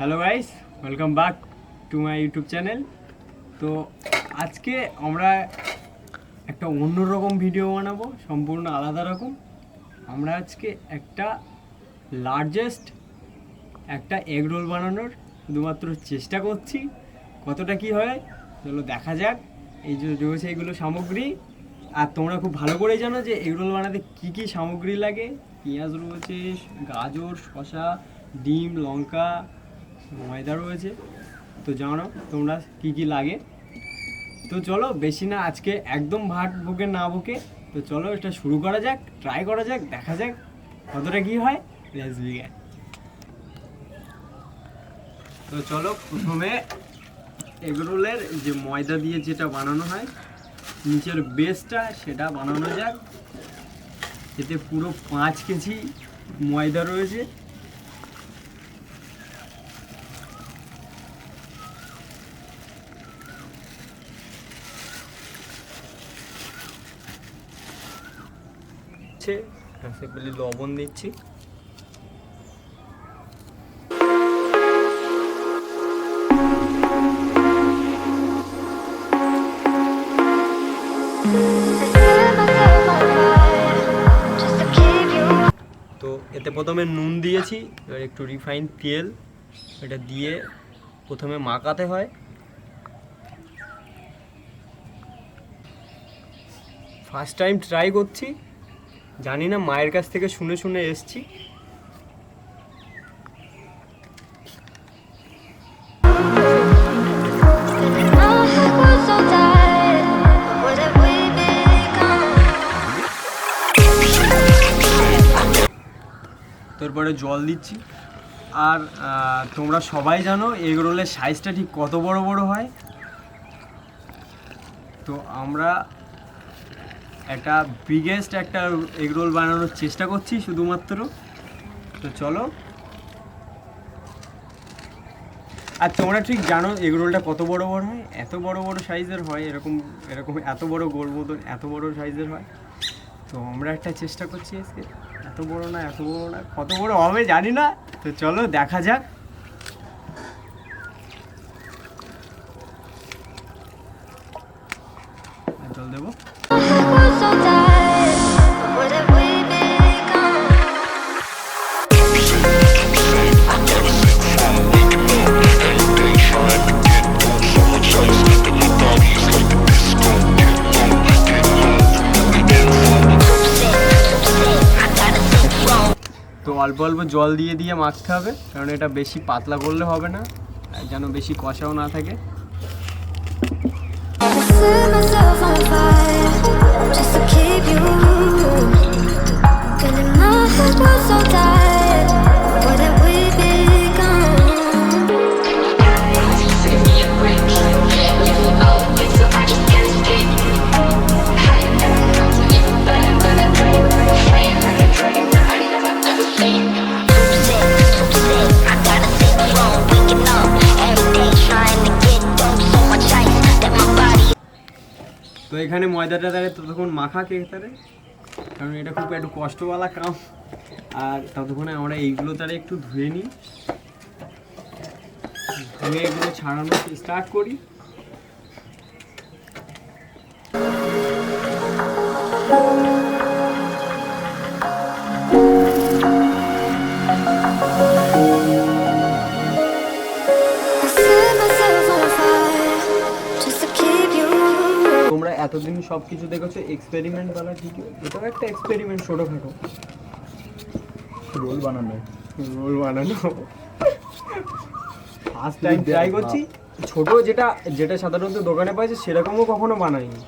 Hello guys welcome back to my YouTube channel তো আজকে আমরা একটা অন্যরকম ভিডিও বানাবো, সম্পূর্ণ আলাদা রকম। আমরা আজকে একটা লার্জেস্ট একটা এগ রোল বানানোর শুধুমাত্র চেষ্টা করছি। কতটা কি হয়, চলো দেখা যাক। এই যে রয়েছে এইগুলো সামগ্রী। আর তোমরা খুব ভালো করে জানো যে এগ রোল বানাতে কী কী সামগ্রী লাগে। পেঁয়াজ রয়েছে, গাজর, শসা, ডিম, লঙ্কা ময়দা রয়েছে। তো জানো তোমরা কি কি লাগে? তো চলো, বেশি না, আজকে একদম ভাট বুকে না বুকে তো চলো, এটা শুরু করা যাক ট্রাই করা যাক, দেখা যাক কতটা কি হয়। তো চলো, প্রথমে এগরোলের যে ময়দা দিয়ে যেটা বানানো হয়, নিচের বেসটা সেটা বানানো যাক। এতে পুরো পাঁচ কেজি ময়দা রয়েছে। হচ্ছে সেগুলি লবণ দিচ্ছি। তো এতে প্রথমে নুন দিয়েছি, এবার একটু রিফাইন তেল, এটা দিয়ে প্রথমে মাখাতে হয়। ফার্স্ট টাইম ট্রাই করছি। জানি না, মায়ের কাছ থেকে শুনে শুনে এসছি। তারপরে জল দিচ্ছি। আর তোমরা সবাই জানো, এগ রোলের সাইজটা ঠিক কত বড় বড় হয়? তো আমরা একটা বিগেস্ট একটা এগ রোল বানানোর চেষ্টা করছি শুধুমাত্র। তো চলো। আর তোমরা ঠিক জানো এগ রোলটা কত বড় বড় হয়? এত বড় বড় সাইজের হয়, এরকম এরকম এত বড় গোল মতন এত বড় সাইজের হয়। তো আমরা একটা চেষ্টা করছি আজকে। এত বড় না, এত বড় না, কত বড় হবে জানি না। তো চলো দেখা যাক। অল্প জল দিয়ে দিয়ে মাখতে হবে, কারণ এটা বেশি পাতলা করলে হবে না যেন বেশি কষাও না থাকে। Just to keep you. Feeling my head was so tired এখানে ময়দাটা থাকে, ততক্ষণ মাখা কে তারে। কারণ এটা খুব একটু কষ্টওয়ালা কাম। আর ততক্ষণে আমরা এইগুলো তারে একটু ধুয়ে নিই। ধুয়ে এগুলো ছাড়ানো স্টার্ট করি। I এতদিন সব কিছু দেখেছ? এক্সপেরিমেন্ট বলা কি এটাও একটা এক্সপেরিমেন্ট ছোটোখাটো। রোল বানানো। রোল বানানো। ফার্স্ট টাইম ট্রাই করছি। ছোট যেটা যেটা সাধারণত দোকানে পাইছে সেরকমও কখনো বানাইনি।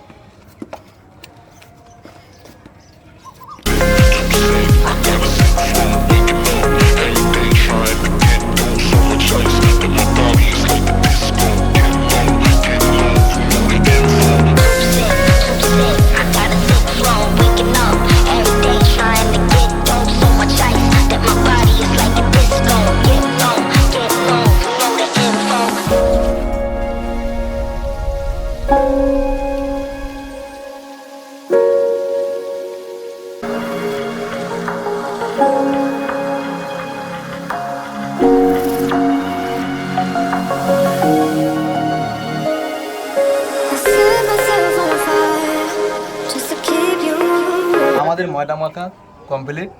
মাখা কমপ্লিট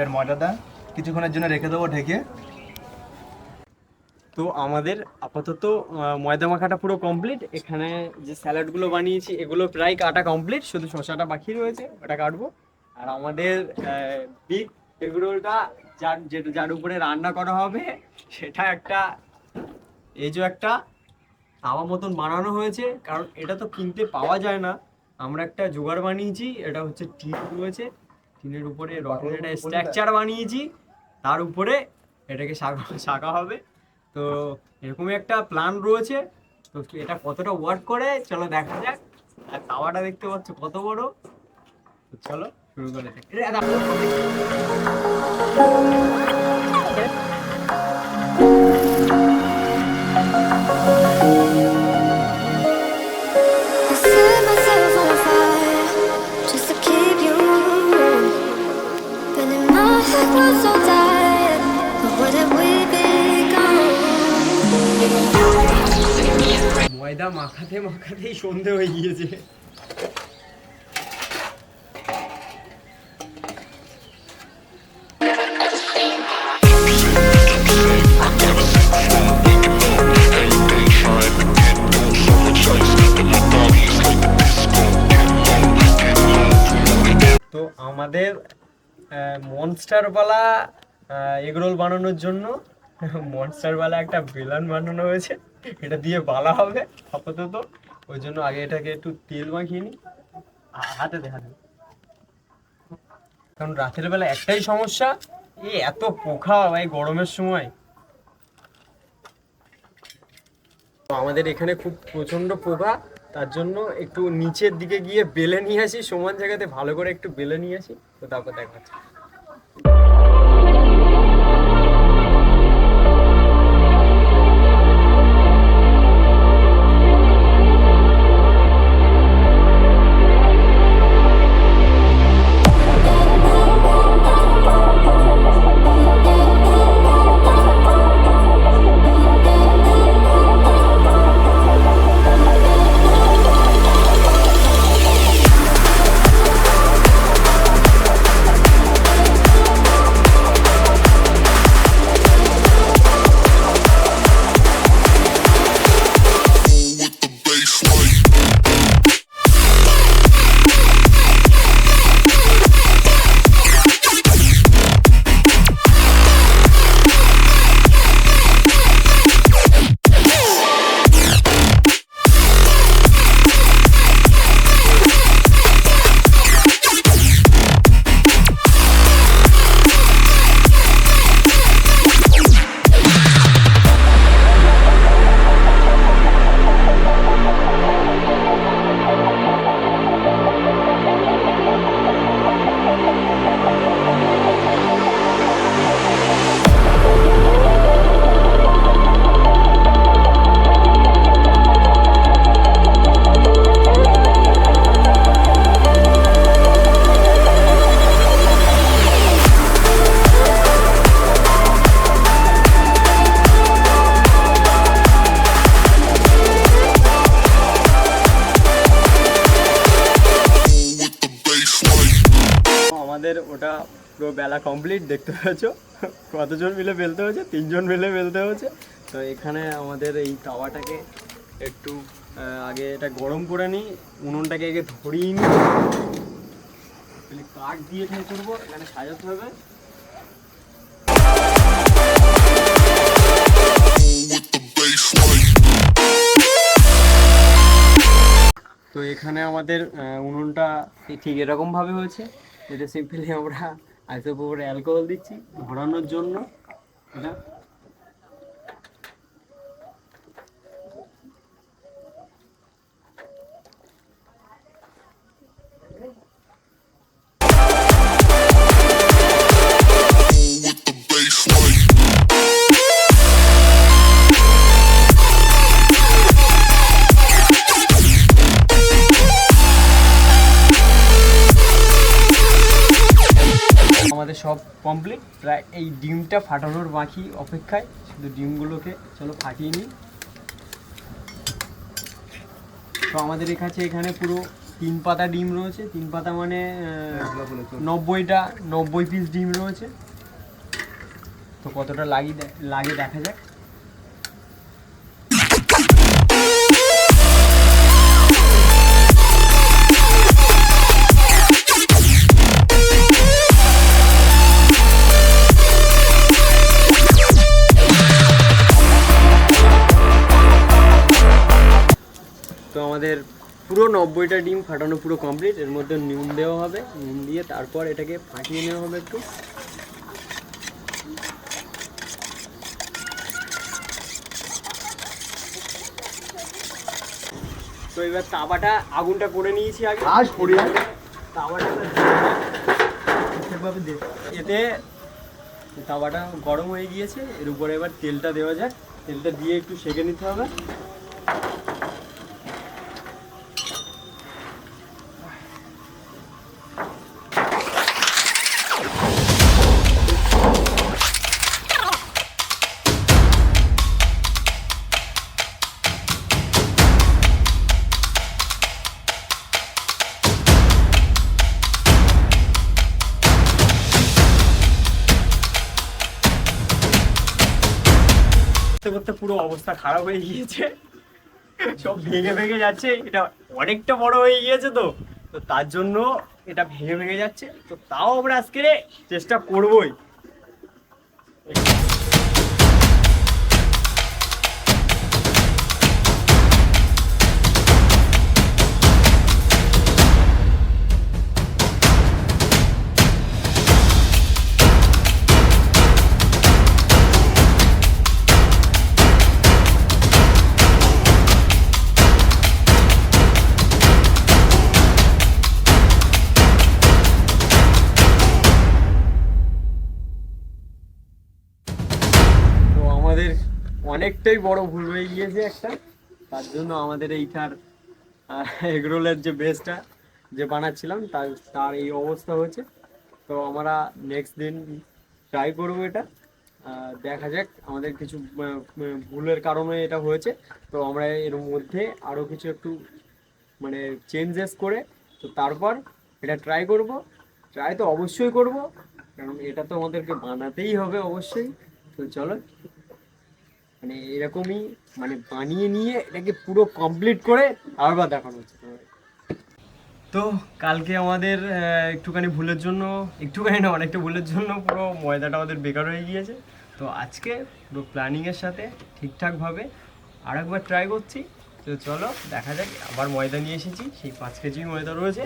এর ময়দাটা কিছুক্ষণের জন্য রেখে দেবো ঢেকে। তো আমাদের আপাতত ময়দা মাখাটা পুরো কমপ্লিট এখানে যে স্যালাডগুলো বানিয়েছি, এগুলো প্রায় কাটা কমপ্লিট শুধু শসাটা বাকি রয়েছে, ওটা কাটবো। আর আমাদের বিগ এগরোলটা যার যেটা, যার উপরে রান্না করা হবে, সেটা একটা, এই যে একটা তাওয়া মতন বানানো হয়েছে। কারণ এটা তো কিনতে পাওয়া যায় না। আমরা একটা জোগাড় বানিয়েছি, এটা হচ্ছে টিপ রয়েছে। টিনের উপরে রকের একটা স্ট্রাকচার বানিয়েছি তার উপরে এটাকে শাখা শাখা হবে। তো এরকমই একটা প্ল্যান রয়েছে। তো এটা কতটা ওয়ার্ক করে চলো দেখা যাক। আর তাওয়াটা দেখতে পাচ্ছ কত বড়। তো চলো শুরু করে। এটা- ময়দা মাখাতে মাখাতেই সন্ধে হয়ে গিয়েছে। তো আমাদের মনস্টারওয়ালা এগরোল বানানোর জন্য মনস্টারওয়ালা একটা বেলান বানানো হয়েছে। এটা দিয়ে বালা হবে, আপাতত। ওই জন্য আগে এটাকে একটু তেল মাখিয়ে নিই। হাতে দে, হাতে কারণ রাতের বেলা একটাই সমস্যা এই এত পোকা ভাই গরমের সময়। আমাদের এখানে খুব প্রচণ্ড পোকা তার জন্য একটু নিচের দিকে গিয়ে বেলে নিয়ে আসি, সমান জায়গাতে ভালো করে একটু বেলে নিয়ে আসি। তো তারপর দেখাচ্ছি ওটা পুরো বেলা কমপ্লিট দেখতে পেয়েছ? কতজন মিলে বেলতে হয়েছে? তিনজন মিলে ফেলতে হয়েছে। তো এখানে আমাদের এই তাওয়াটাকে একটু আগে এটা গরম করে নিই, উনুনটাকে আগে ধরিয়ে নিই। কাঠ দিয়ে ঠেক করব, এখানে সাজাতে হবে। তো এখানে আমাদের উনুনটা ঠিক এরকমভাবে হয়েছে। এটা সিম্পলি আমরা আইসের উপরে অ্যালকোহল দিচ্ছি ধরানোর জন্য। এটা ডিমটা ফাটানোর বাকি অপেক্ষায় শুধু ডিমগুলোকে চলো ফাটিয়ে নিই। তো আমাদের এখানে এখানে পুরো তিন পাতা ডিম রয়েছে। তিন পাতা মানে। নব্বইটা, নব্বই পিস ডিম রয়েছে। তো কতটা লাগি, লাগে দেখা যাক। পুরো নব্বইটা ডিম ফাটানো পুরো কমপ্লিট এর মধ্যে নুন দেওয়া হবে নুন দিয়ে তারপর এটাকে ফাটিয়ে নেওয়া হবে একটু। তো এবার তাওয়াটা আগুনটা করে নিয়েছি আগে। আজ পড়ি তাওয়াটা এতে তাওয়াটা গরম হয়ে গিয়েছে এর উপরে এবার তেলটা দেওয়া যাক। তেলটা দিয়ে একটু সেঁকে নিতে হবে। অবস্থা খারাপ হয়ে গিয়েছে। সব ভেঙে ভেঙে যাচ্ছে। এটা অনেকটা বড় হয়ে গিয়েছে তো। তো তার জন্য এটা ভেঙে ভেঙে যাচ্ছে। তো তাও আমরা আজকে চেষ্টা করবই। অনেকটাই বড় ভুল হয়ে গিয়েছে একটা। তার জন্য আমাদের এইটার এগরোলের যে বেসটা যে বানাচ্ছিলাম, তার তার এই অবস্থা হয়েছে। তো আমরা নেক্সট দিন ট্রাই করব এটা। দেখা যাক, আমাদের কিছু ভুলের কারণে এটা হয়েছে। তো আমরা এর মধ্যে আরও কিছু একটু মানে চেঞ্জেস করে, তো তারপর এটা ট্রাই করব। ট্রাই তো অবশ্যই করব, কারণ এটা তো আমাদেরকে বানাতেই হবে অবশ্যই। তো চলো। মানে এরকমই মানে বানিয়ে নিয়ে এটাকে পুরো কমপ্লিট করে আবার দেখানো হচ্ছে তো কালকে আমাদের একটুখানি ভুলের জন্য, একটুখানি না, অনেকটা ভুলের জন্য পুরো ময়দাটা আমাদের বেকার হয়ে গিয়েছে। তো আজকে পুরো প্ল্যানিংয়ের সাথে ঠিকঠাকভাবে আর একবার ট্রাই করছি। তো চলো, দেখা যাক, আবার ময়দা নিয়ে এসেছি, সেই পাঁচ কেজি ময়দা রয়েছে।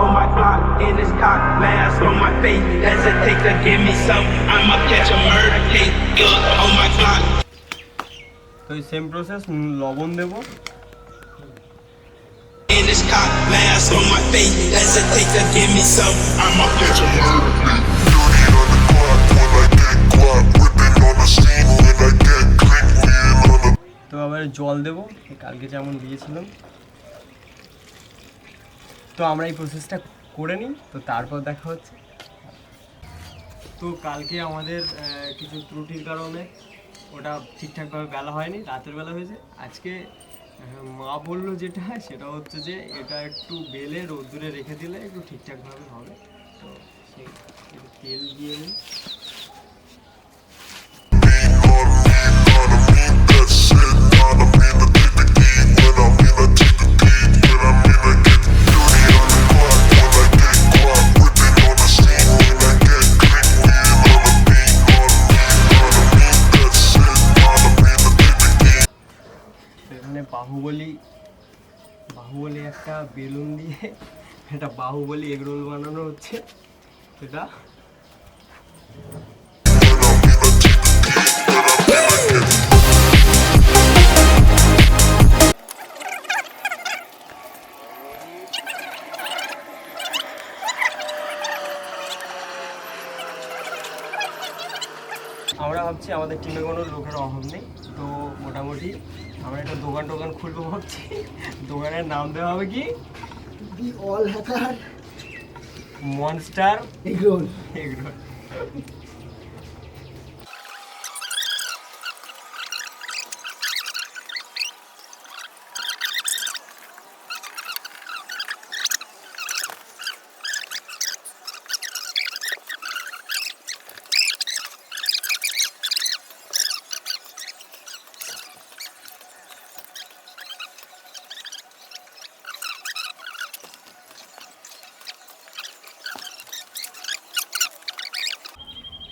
On my block in this cock mask on my face. Hesitate to give me some, I'ma catch a murder case. Yeah, on my block. তো এই সেম প্রসেস লবণ দেবো In this cock mask on my face. Hesitate to give me some, I'ma catch a murder case. তো আবার জল দেবো কালকে যেমন দিয়েছিলাম তো আমরা এই প্রসেসটা করে নিই, তো তারপর দেখা হচ্ছে। তো কালকে আমাদের কিছু ত্রুটির কারণে ওটা ঠিকঠাকভাবে বেলা হয়নি, রাতের বেলা হয়েছে। আজকে মা বলল যেটা, সেটা হচ্ছে যে এটা একটু বেলে রোদ্দুরে রেখে দিলে একটু ঠিকঠাকভাবে হবে। তো সেই তেল দিয়ে বাহুবলী বাহুবলী একটা বেলুন দিয়ে এটা বাহুবলী এগরোল বানানো হচ্ছে। এটা আমরা ভাবছি আমাদের টিমে কোনো লোকের অভাব নেই। তো মোটামুটি আমরা একটা দোকান টোকান খুলবো ভাবছি। দোকানের নাম দেওয়া হবে কি? The all hacker monster egg roll egg roll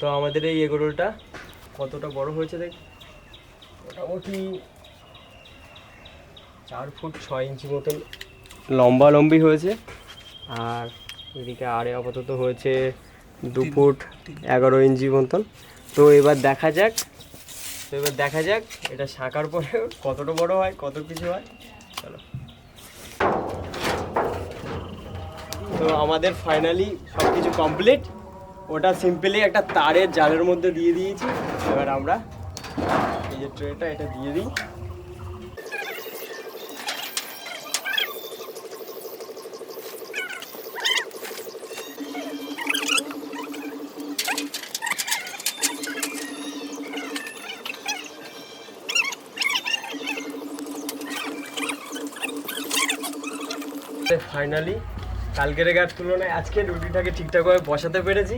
তো আমাদের এই এগরোলটা কতটা বড় হয়েছে দেখ? মোটামুটি চার ফুট ছয় ইঞ্চি মতন লম্বা লম্বি হয়েছে। আর এদিকে আরে আপাতত হয়েছে দু ফুট এগারো ইঞ্চি মতন। তো এবার দেখা যাক তো এবার দেখা যাক এটা শাঁকার পরে কতটা বড় হয় কত কিছু হয়। চলো। তো আমাদের ফাইনালি সব কিছু কমপ্লিট ওটা সিম্পলি একটা তারের জালের মধ্যে দিয়ে দিয়েছি। এবার আমরা এই যে ট্রেটা, এটা দিয়ে দিই। ফাইনালি কালকের গাছ তুলনায় আজকে রুটিটাকে ঠিকঠাকভাবে বসাতে পেরেছি।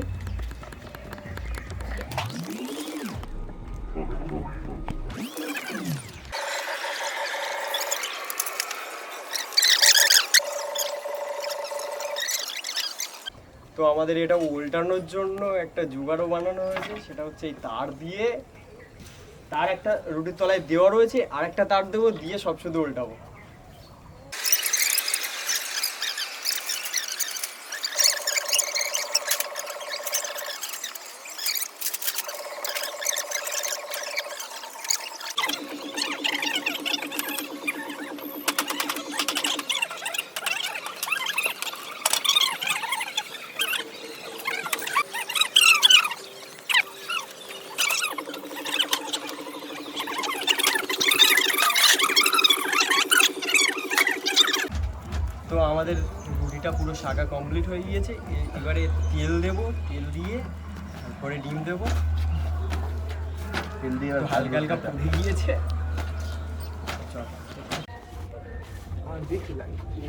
তো আমাদের এটা উল্টানোর জন্য একটা জুগাড়ও বানানো হয়েছে, সেটা হচ্ছে এই তার দিয়ে, তার একটা রুটির তলায় দেওয়া রয়েছে আর একটা তার দেবো দিয়ে সব শুধু উল্টাবো তো আমাদের রুটিটা পুরো শাখা কমপ্লিট হয়ে গিয়েছে। এবারে তেল দেব তেল দিয়ে তারপরে ডিম দেবো। তেল দিয়ে হালকা হালকা পুড়ে গিয়েছে।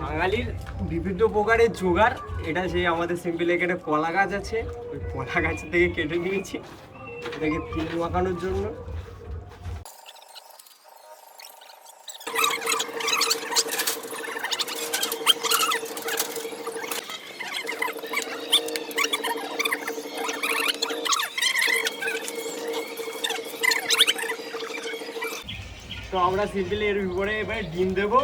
বাঙালির বিভিন্ন প্রকারের জোগাড় এটা সেই আমাদের সিম্পল এখানে কলা গাছ আছে ওই কলা গাছ থেকে কেটে নিয়েছি। এটাকে তেল মাখানোর জন্য তো আমরা সিম্পলি এর উপরে এবারে ডিম দেবো।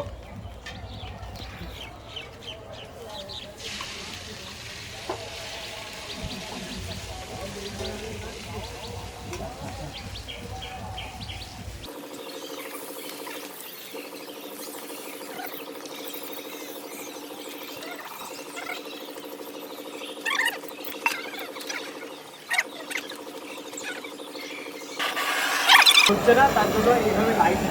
হচ্ছে না তার জন্য এইভাবে লাইট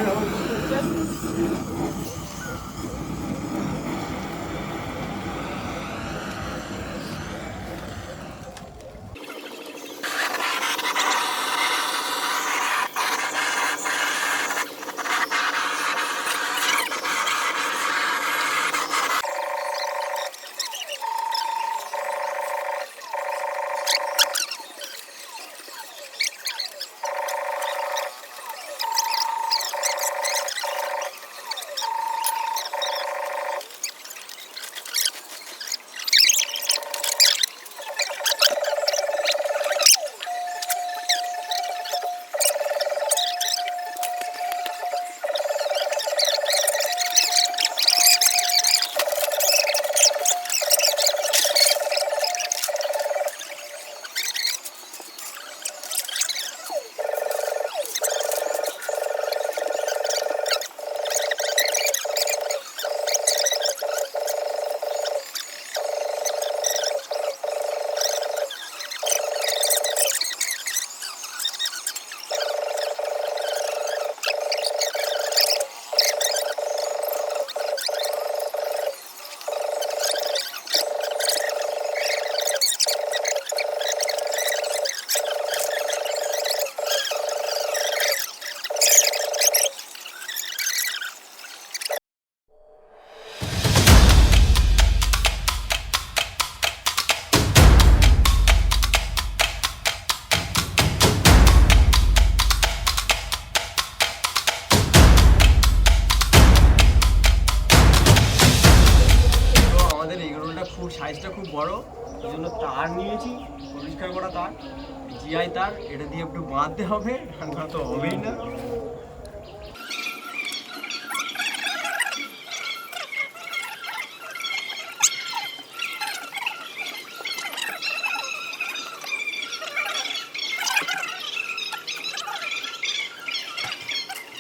বাঁধতে হবে, আর না তো হবেই না।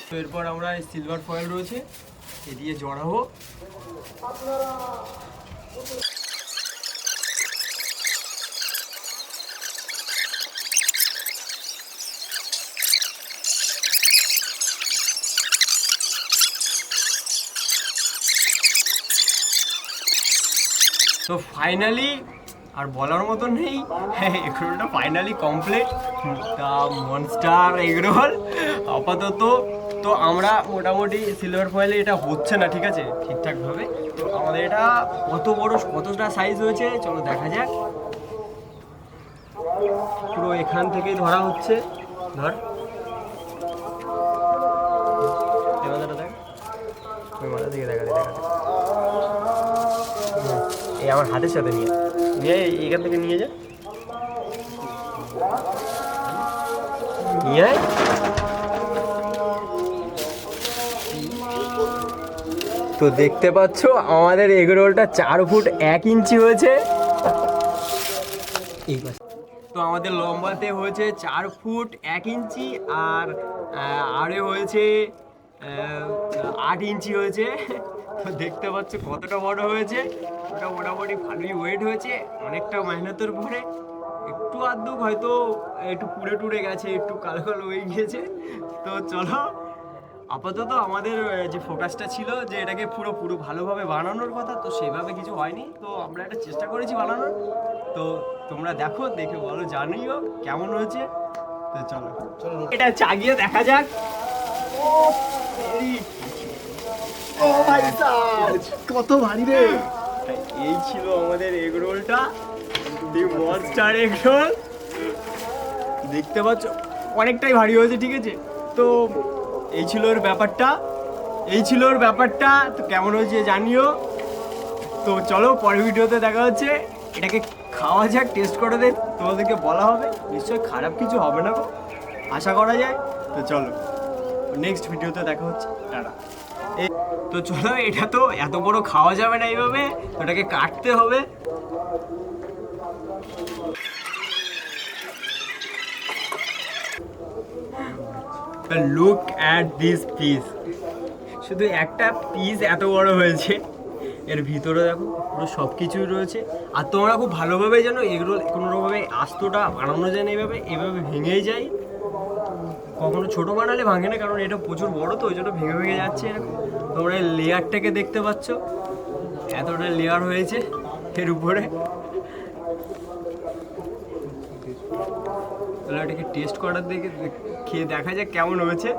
তো এরপর আমরা সিলভার ফয়েল রয়েছে, এ দিয়ে জড়াবো তো ফাইনালি আর বলার মতো নেই। এগরোলটা ফাইনালি কমপ্লিট তা মনস্টার এগরোল আপাতত তো আমরা মোটামুটি সিলভার ফয়েলে এটা হচ্ছে না, ঠিক আছে? ঠিকঠাকভাবে। তো আমাদের এটা কত বড়, কতটা সাইজ হয়েছে? চলো দেখা যাক। পুরো এখান থেকেই ধরা হচ্ছে। ধর। মাথাটা দেখ। এই আমার হাতের সাথে নিয়ে। নিয়ে এখান থেকে নিয়ে যা। নিয়ে। তো দেখতে পাচ্ছ, আমাদের এগ রোলটা চার ফুট এক ইঞ্চি হয়েছে। তো আমাদের লম্বাতে হয়েছে চার ফুট এক ইঞ্চি আর আরে হয়েছে আট ইঞ্চি হয়েছে। তো দেখতে পাচ্ছ কতটা বড় হয়েছে। ওটা মোটামুটি ভালোই ওয়েট হয়েছে অনেকটা মেহনতের পরে। একটু আধটু হয়তো একটু পুড়ে টুড়ে গেছে একটু কালো কালো হয়ে গিয়েছে। তো চলো আপাতত আমাদের যে ফোকাসটা ছিল যে এটাকে পুরো পুরো ভালোভাবে বানানোর কথা তো সেভাবে কিছু হয়নি। তো আমরা একটা চেষ্টা করেছি বানানোর। তো তোমরা দেখো দেখে বলো জানিও কেমন হয়েছে। তো চলো। চলো। এটা চাগিয়ে দেখা যাক। ও ভাই সাহ কত ভারী রে। এই ছিল আমাদের এগ রোলটা দি মনস্টার এগ রোল দেখতে পাচ্ছ অনেকটাই ভারী হয়েছে ঠিক আছে? তো এই ছিল ওর ব্যাপারটা। এই ছিল ওর ব্যাপারটা। তো কেমন হয়েছে জানিও। তো চলো পরের ভিডিওতে দেখা হচ্ছে। এটাকে খাওয়া যাক টেস্ট করে দে তোমাদেরকে বলা হবে। নিশ্চয়ই খারাপ কিছু হবে না গো। আশা করা যায়। তো চলো নেক্সট ভিডিওতে দেখা হচ্ছে। টাটা। তো চলো, এটা তো এত বড় খাওয়া যাবে না এইভাবে ওটাকে কাটতে হবে। লুক অ্যাট দিস পিস শুধু একটা পিস এত বড় হয়েছে। এর ভিতরে দেখো, পুরো সব কিছুই রয়েছে। আর তোমরা খুব ভালোভাবে জানো, এগুলো কোনোরকমভাবে আস্তটা বানানো যায় না, এইভাবে এভাবে ভেঙেই যায়। কখনো ছোট বানালে ভাঙে না, কারণ এটা প্রচুর বড় তো, ওই জন্য ভেঙে ভেঙে যাচ্ছে এরকম। তোমরা লেয়ারটাকে দেখতে পাচ্ছ, এতটা লেয়ার হয়েছে এর উপরে। তাহলে এটাকে টেস্ট করার দিকে খেয়ে দেখা যাক কেমন হয়েছে।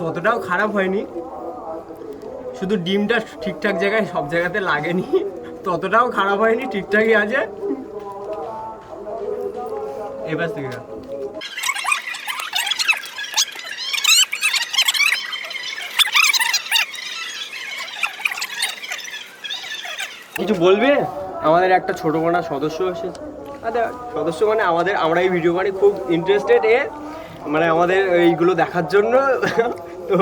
ততটাও খারাপ হয়নি। শুধু ডিমটা ঠিকঠাক জায়গায় সব জায়গাতে লাগেনি ততটাও খারাপ হয়নি ঠিকঠাকই আছে। এবার থেকে কিছু বলবে? আমাদের একটা ছোট মোটা সদস্য এসেছে। আচ্ছা। সদস্য মানে আমাদের আমরা এই ভিডিও বানি খুব ইন্টারেস্টেড এ মানে আমাদের এইগুলো দেখার জন্য। তো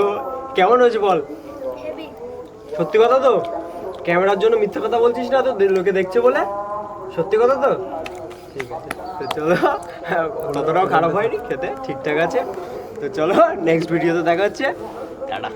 কেমন হয়েছে বল? সত্যি কথা তো? ক্যামেরার জন্য মিথ্যা কথা বলছিস না তো? লোকে দেখছে বলে? সত্যি কথা তো? ঠিক আছে, তো চলো। ততটাও খারাপ হয়নি, খেতে ঠিকঠাক আছে। তো চলো নেক্সট ভিডিওতে দেখা হচ্ছে। টাটা।